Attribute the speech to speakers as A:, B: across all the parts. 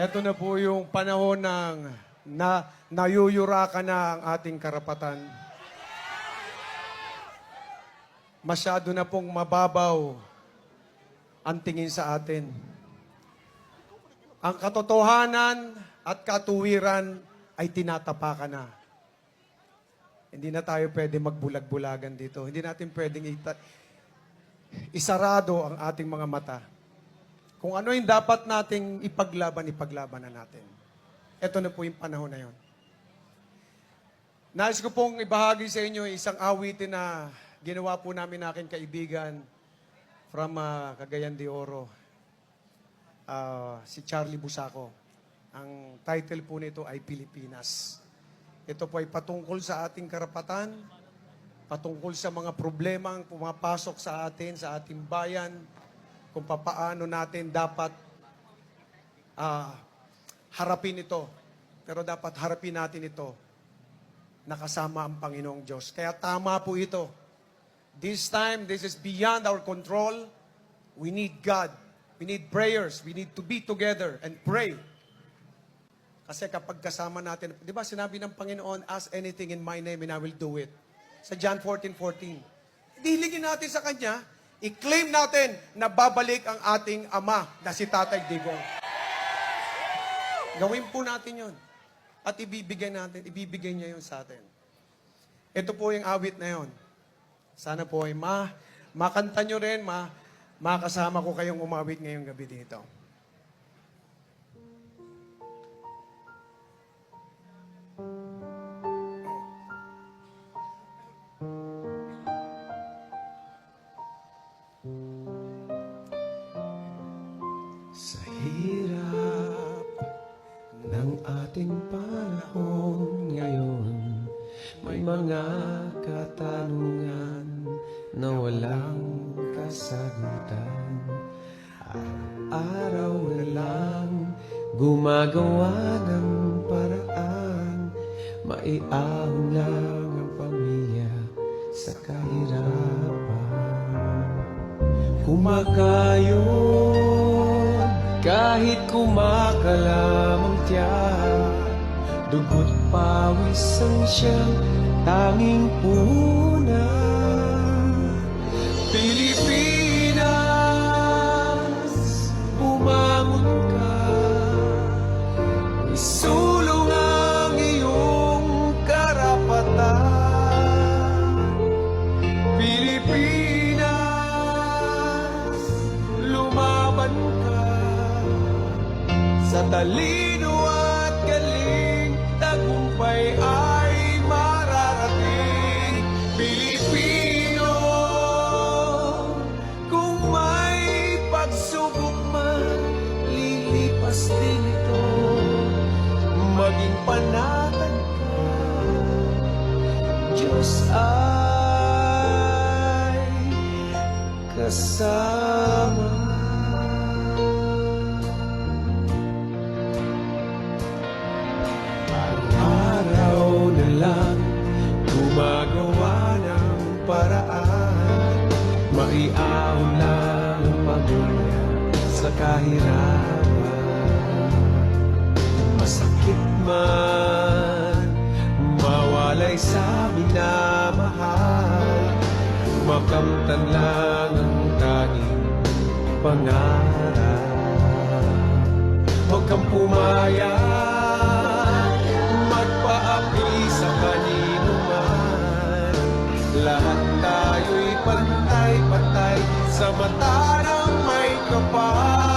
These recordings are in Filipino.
A: Ito na po yung panahon ng na nayuyurakan na ang ating karapatan. Masyado na pong mababaw ang tingin sa atin. Ang katotohanan at katuwiran ay tinatapakan na. Hindi na tayo pwede magbulag-bulagan dito. Hindi natin pwedeng isarado ang ating mga mata. Kung ano yung dapat nating ipaglaban, ipaglaban na natin. Ito na po yung panahon na yon. Nais ko pong ibahagi sa inyo isang awitin na ginawa po namin aking kaibigan from ah, Cagayan de Oro, Ah, si Charlie Busaco. Ang title po nito ay Pilipinas. Ito po ay patungkol sa ating karapatan, patungkol sa mga problema ang pumapasok sa atin, sa ating bayan, kung papaano natin dapat ah, harapin ito. Pero dapat harapin natin ito nakasama ang Panginoong Diyos. Kaya tama po ito. This time, this is beyond our control. We need God. We need prayers. We need to be together and pray. Kasi kapag kasama natin, di ba sinabi ng Panginoon, ask anything in my name and I will do it. Sa John 14:14. Diligin natin sa Kanya, i-claim natin na babalik ang ating Ama na si Tatay Digong. Gawin po natin yon At ibibigay natin, ibibigay niya yun sa atin. Ito po yung awit na yon. Sana po ay ma, makanta nyo rin, ma, makasama ko kayong umawit ngayong gabi dito.
B: Hirap ng ating panahon ngayon. May mga katanungan na walang kasagutan. Araw na lang gumagawa ng paraan. Maiahon lang ang pamilya sa kahirapan. Kumakayon kahit kumakalamang tiyan Dugot pawis ang siyang tanging punan Pilipinas, bumangon ka. Isulong sa talino at galing, tagumpay ay mararating. Pilipino, kung may pagsubok man, lilipas din ito. Maging panatag ka, Diyos ay kasama. Lang gumagawa ng paraan. Maiahon lang ang sa kahirapan. Masakit man mawalay sa minamahal. Makamtan lang ang tanging pangarap. Huwag kang pumayag Sa may kapal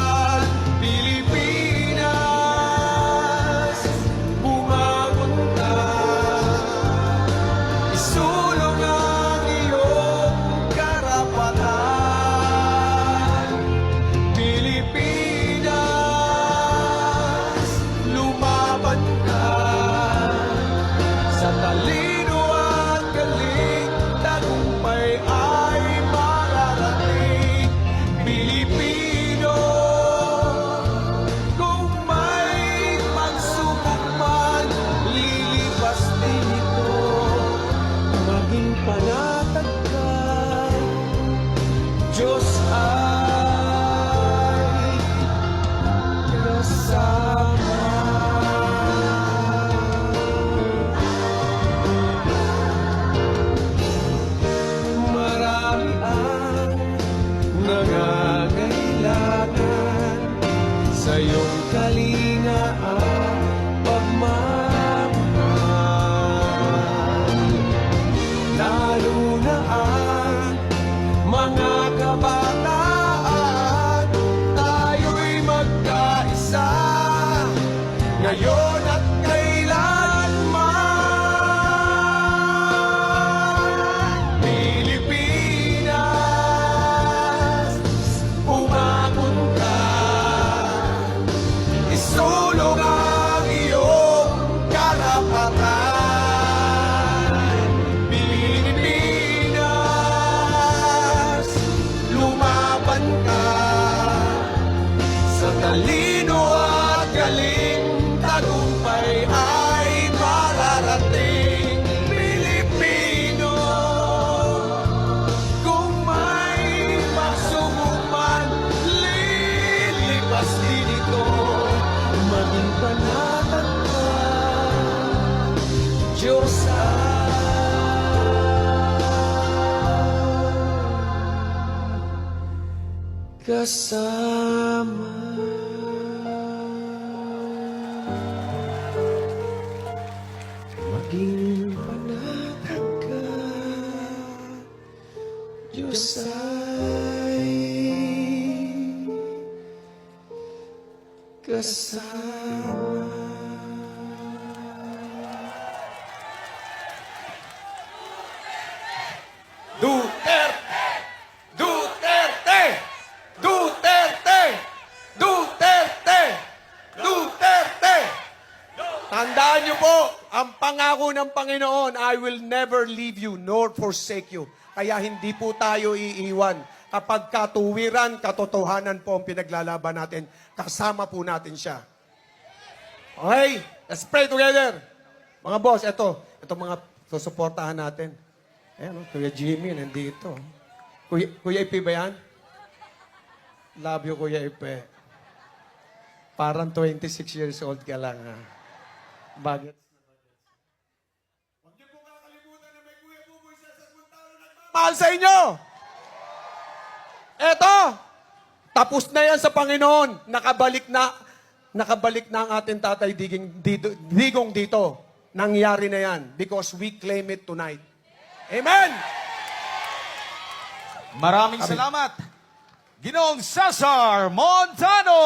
B: Ngayon at kailanman Pilipinas Umabot ka. Isulong ang iyong karapatan. Pilipinas Lumaban ka. Sa talino at galing Tagumpay ay mararating Pilipino Kung may pagsubok man Lilipas din ito. Maging panatag ka Diyos ay kasama Maging panatag ka. Diyos ay kasama Tandaan niyo po, ang pangako ng Panginoon, I will never leave you nor forsake you. Kaya hindi po tayo iiwan. Kapag katuwiran, katotohanan po ang pinaglalaban natin, kasama po natin siya. Okay, let's pray together. Mga boss, eto, eto mga susuportahan natin. Ayan, oh, Kuya Jimmy, nandito. Kuya, Kuya Ipe ba yan? Love you, Kuya Ipe. Parang 26 years old ka lang, ha? Bagets na bagets. Huwag niyo po kakalimutan na may Kuya Buboy sa Saguntalo Mahal sa inyo! Eto! Tapos na yan sa Panginoon. Nakabalik na, nakabalik na ang ating tatay diging, dito, digong dito. Nangyari na yan because we claim it tonight. Amen!
C: Maraming salamat. Ginoong Cesar Montano.